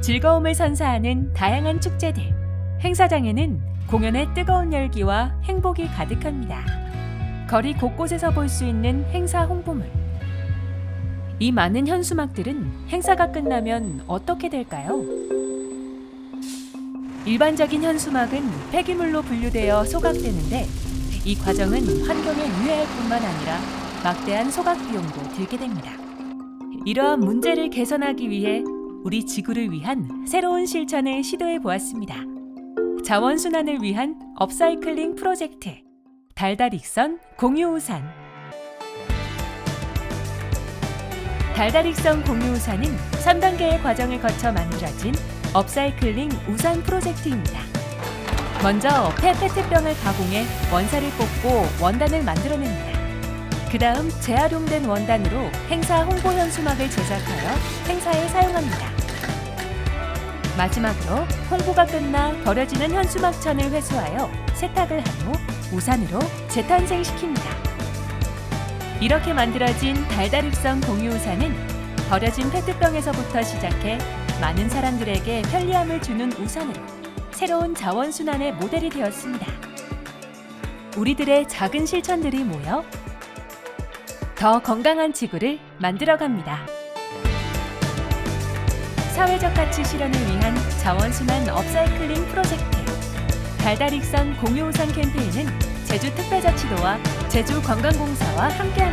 즐거움을 선사하는 다양한 축제들. 행사장에는 공연의 뜨거운 열기와 행복이 가득합니다. 거리 곳곳에서 볼 수 있는 행사 홍보물. 이 많은 현수막들은 행사가 끝나면 어떻게 될까요? 일반적인 현수막은 폐기물로 분류되어 소각되는데 이 과정은 환경에 유해할 뿐만 아니라 막대한 소각 비용도 들게 됩니다. 이러한 문제를 개선하기 위해 우리 지구를 위한 새로운 실천을 시도해 보았습니다. 자원순환을 위한 업사이클링 프로젝트 달달익선 공유우산 달달익선 공유우산은 3단계의 과정을 거쳐 만들어진 업사이클링 우산 프로젝트입니다. 먼저 폐 페트병을 가공해 원사를 뽑고 원단을 만들어냅니다. 그 다음 재활용된 원단으로 행사 홍보 현수막을 제작하여 행사에 사용합니다. 마지막으로 홍보가 끝나 버려지는 현수막천을 회수하여 세탁을 한 후 우산으로 재탄생시킵니다. 이렇게 만들어진 달달익선 공유우산은 버려진 페트병에서부터 시작해 많은 사람들에게 편리함을 주는 우산으로 새로운 자원순환의 모델이 되었습니다. 우리들의 작은 실천들이 모여 더 건강한 지구를 만들어갑니다. 사회적 가치 실현을 위한 자원순환 업사이클링 프로젝트 달달익선 공유우산 캠페인은 제주특별자치도와 제주관광공사와 함께합니다.